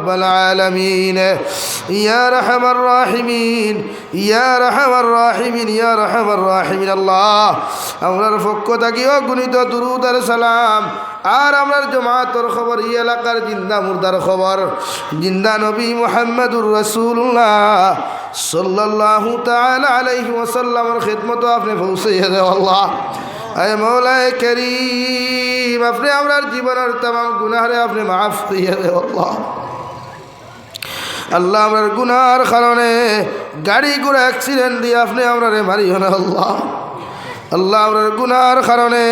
رب العالمين يا رحم الراحمين يا رحم الراحمين يا رحم الراحمين الله আমরার পক্ষ থাকি অগণিত দুরুদ আর সালাম আর আমরার জমাতর খবর এই এলাকার জিন্দা মুর্দার খবর জিন্দা নবী মোহাম্মদুর রসুল্লাহ সাল্লাল্লাহু তাআলা আলাইহি ওয়াসাল্লামের খিদমত আপনি পৌঁছে দেও আল্লাহ আয় মৌলায় করিম আপনি আমরার জীবনের তাম গুনাহরে আপনি মাফ দিয়ে দেও আল্লাহ আল্লাহ আমার গুনার কারণে গাড়ি ঘোড়া অ্যাক্সিডেন্ট দিয়ে আপনি আমরা রে মারিও না, আল্লাহ। আল্লাহ আমার গুনার কারণে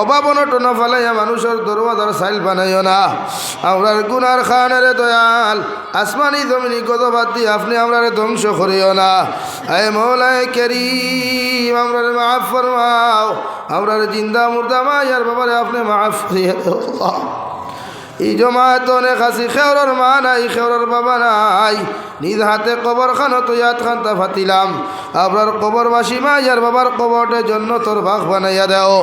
অভাব অনটন ফালাইয়া মানুষের দরওয়াজার সাইল বানাইও না। আমরার গুনার খানের দয়াল, আসমানি জমিনি গদবাদ দিয়ে আপনি আমরার ধ্বংস করিও না। আয় মৌলায় কেরিম আমরার মাফ ফরমাও আমরার জিন্দা মুর্দা মায়ার বাবারে আপনি মাফ আল্লাহ। এই জমাত অনেক আছি খেওরের মা নাই, খেওরের বাবা নাই। নিজ হাতে কবর খান তৈয়াত খান্তা ফাতিলাম। আপনার কবরবাসী মা ইয়ার বাবার কবরটে জন্য তোর ভাগ বানাইয়া দেও।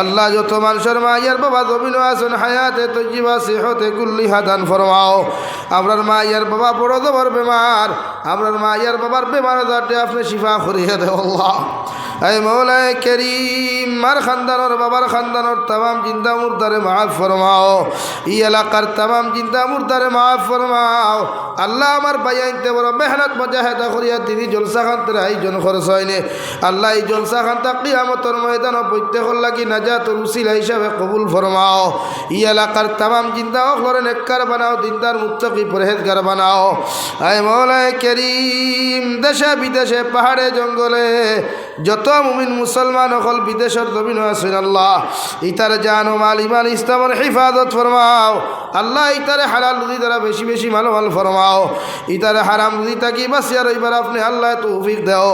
আল্লাহ যত মানুষের মা ইয়ার বাবা জমিন আসুন হায়াতে তৈজিবা সেহতে কুল্লি হাদান ফরমাও। আপনার মা ইয়ার বাবা বড় দবর বেমার আপনার মা ইয়ার বাবার বেমার দাঁড়ে আপনি শিফা করিয়া এই মৌলায় কেরিম, মার খানদানোর বাবার খানদানোর তাম চিন্তা মুর্দারে মাফ ফরমাও। ই এলাকার তাম চিন্তা মুর্দারে মাফ ফরমাও। আল্লাহ আমার বাইয়াইতে বড় মেহনত মজাহেদা করিয়া তিনি জলসা খান্তের আয়োজন খরচ হয়নি আল্লাহ এই জলসা খান্তা কিয়ামতর ময়দান প্রত্যেক লাগি নাজা নাজাত রুসিলা হিসাবে কবুল ফরমাও। ই এলাকার তাম চিন্তা অখলরে নেককার বানাও, দিনদার মুত্তকি পরহেজগার বানাও। আয় মৌলায় কেরিম, দেশে বিদেশে পাহাড়ে জঙ্গলে যত মুমিন মুসলমান অকল বিদেশের জমিন আল্লাহ ইতার জান মাল ইমান, ইসলামের হিফাজত ফরমাও। আল্লাহ ইতারে হালাল রুদি দ্বারা বেশি বেশি মাল মাল ফরমাও। ইতারে হারাম রুদি তাকি বাসিয়ার এবার আপনি আল্লাহ তৌফিক দেও।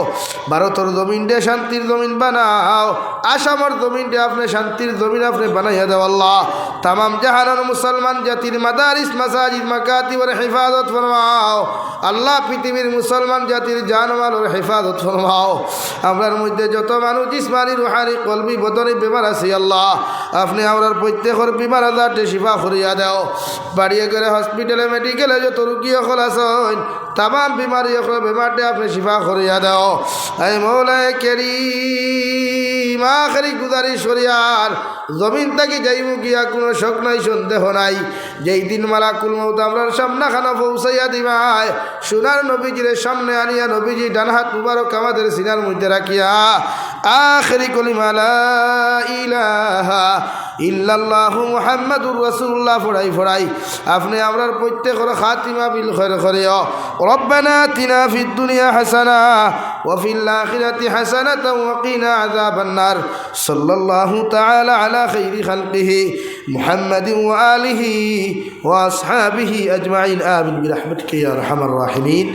ভারতের জমিনটে শান্তির জমিন বানাও। আসামর জমিনটে আপনি শান্তির জমিন আপনি বানাইয়া দেও আল্লাহ। তামাম জাহানের মুসলমান জাতির মাদারিস, মাসাজিদ, মাকাতিবর হেফাজত ফরমাও। আল্লাহ পৃথিবীর মুসলমান জাতির জানমালের হেফাজত ফরমাও। আমরার মধ্যে যত মানুষ জিসমানি, রুহানি, কলবি, বদনি বেমার আছে, আল্লাহ। আপনি আমরার প্রত্যেকের বিমার আজারটে শিফা করিয়া দেও। বাড়িয়ে করে হসপিটালে, মেডিকেলে যত রুগী অকল আছেন, তামাম বিমারি অকল বেমারটে আপনি শিফা করিয়া দেও। এই মৌলায় কেরি মা খালি গুজারি সরিয়ার জমিন থাকি যাইব গিয়া কোনো শোক নাই, সন্দেহ নাই। যেই দিন মালা কুলমৌত আমরার সামনা খানা পৌঁছাইয়া দিবাই সোনার নবীজির সামনে আনিয়া নবীজি ডান হাত মুবারক আমাদের সিনার মধ্যে রাখিয়া, আখেরি কলিমালা ইলাহা ইল্লাল্লাহু মুহাম্মাদুর রাসূলুল্লাহ ফড়াই ফড়াই, আপনি আমরার প্রত্যেকের খাতিমা বিল খৈর করে রব্বানা তিনা ফিদ দুনিয়া হাসানা وفي الآخرة حسنة وقنا عذاب النار. صلى الله تعالى على خير خلقه محمد وآله وأصحابه أجمعين. آمين برحمتك يا أرحم الراحمين.